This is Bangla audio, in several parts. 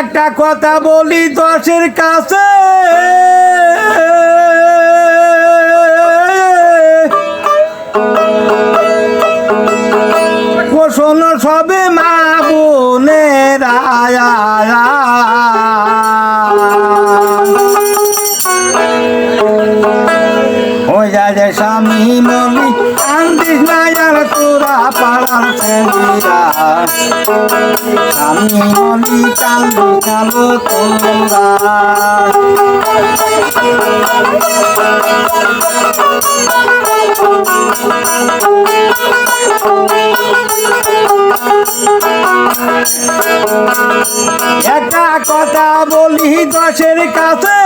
একটা কথা বলি দশের কাছে। মনি আন্দিস নায়ার তোরা পাড়ার ছেলেরা। স্বামী মনি কান্দি কালো তোরা। একটা কথা বলি দশের কাছে।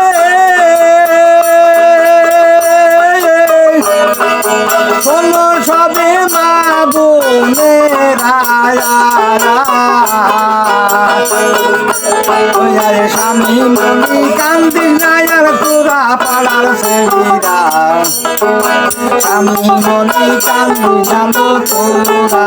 শোনো সবে মা বোনের স্বামী মনি কান্দি নায়ার তোরা পাড়ার সেবিরা স্বামী মনি কান্দি জানো তোরা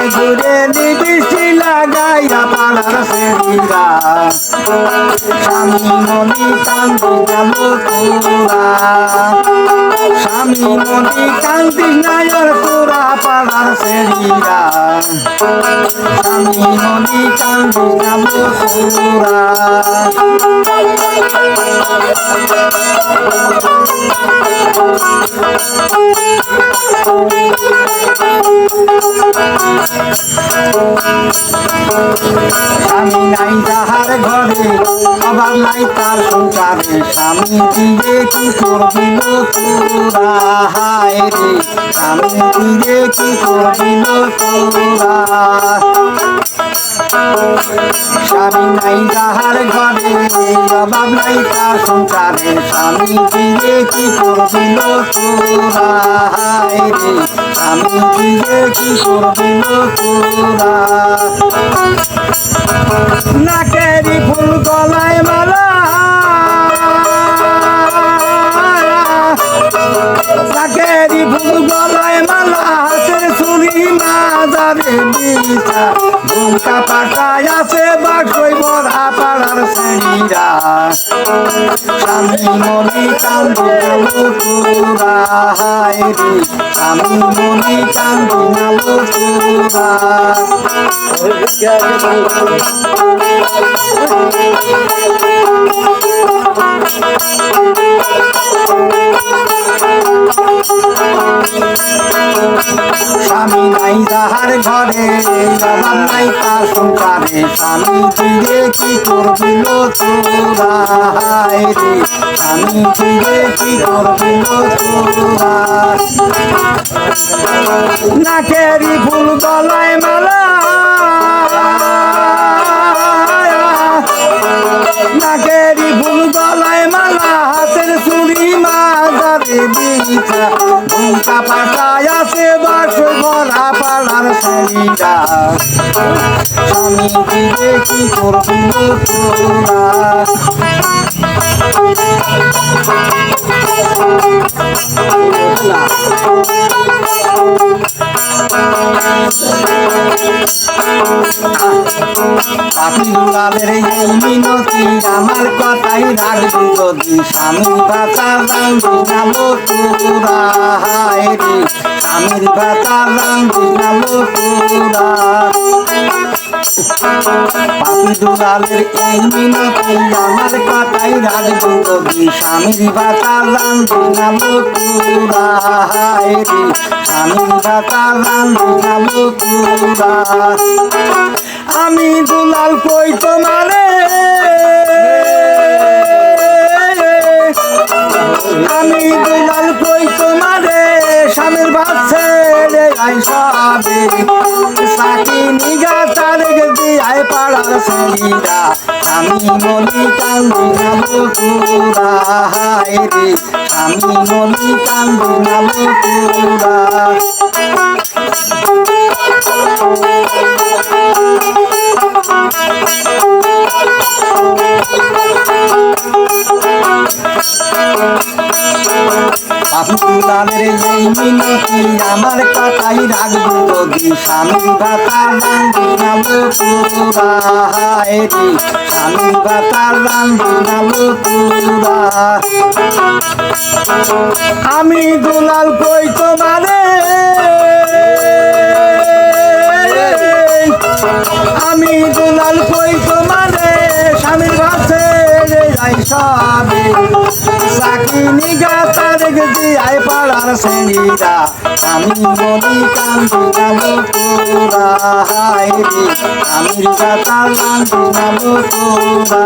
বেড়ায় ঘুরে নি বৃষ্টি লাগাইয়া পাড়ার সেরিরা স্বামী মনি কান্দি গেল তোরা। স্বামী মনি কান্দি নায়র তোরা পাড়ার সেরিরা স্বামী মনি কান্দি গেল তোরা। স্বামী দিয়ে কি করবিল তোরা হায় রে স্বামী দিয়ে কি করবিল তোরা স্বামী নাই তাহার ঘরে অভাব নাই তার সংসারে স্বামী দিয়ে কি করবিল তোরা হায় রে স্বামী দিয়ে কি করবিল তোরা নাকেরি বিছা ঘুমকা পাটায় আছে বাক্সই বড়া পাড়ার শ্রেণীরা স্বামী মনি কান্দি তোরা রে। স্বামী মনি কান্দি নালো তোরা স্বামী নাই যাহার ঘরে অভাব নাই তার সংসারে স্বামী দিয়ে কি করবিল তোরা হায় রে? স্বামী দিয়ে কি করবিল তোরা নাকেরি ফুল গলায় মালা। নাকেরি ফুল গলায় মালা, হাতের চুরি মাজারে বিছা। ঘুমটা বাস পাড়ার শরীরা স্বামী কি মিনতি আমার কথাই রাখবি যদি স্বামীর ভাষা রান্ধি নালো তোরা হায় আমের পাতা রামকৃষ্ণালো পুরা দুলালের এই মিনতি আমার কাটাই রাজবন্দী স্বামীর বাতা রামকৃষ্ণালো পুরা স্বামীর বাতা পুরা আমি দুলাল কই তোমারে? আমি দুলাল কই তোমারে? স্বামীর বাচ্চে আইসাবে সাকি নিগা তারেক দিয়ায় পাড়ার ছেলেরা। আমি মনি কান্দি না লোকুরা হায় রে। আমি মনি কান্দি না লোকুরা Thank you. বাবুলালের এই মিনতি আমার কাটাই রাখব। যদি স্বামী ভাতা রান্ধি না বকুরা রে স্বামী ভাতা রান্ধি না বকুরা আমি দুলাল কই তোমারে? আই পাড়ার শ্রেণীরা, আমি বলি কান্দি নাম তোরা হাই রে আমি গাতার লান্দি নাম তোরা।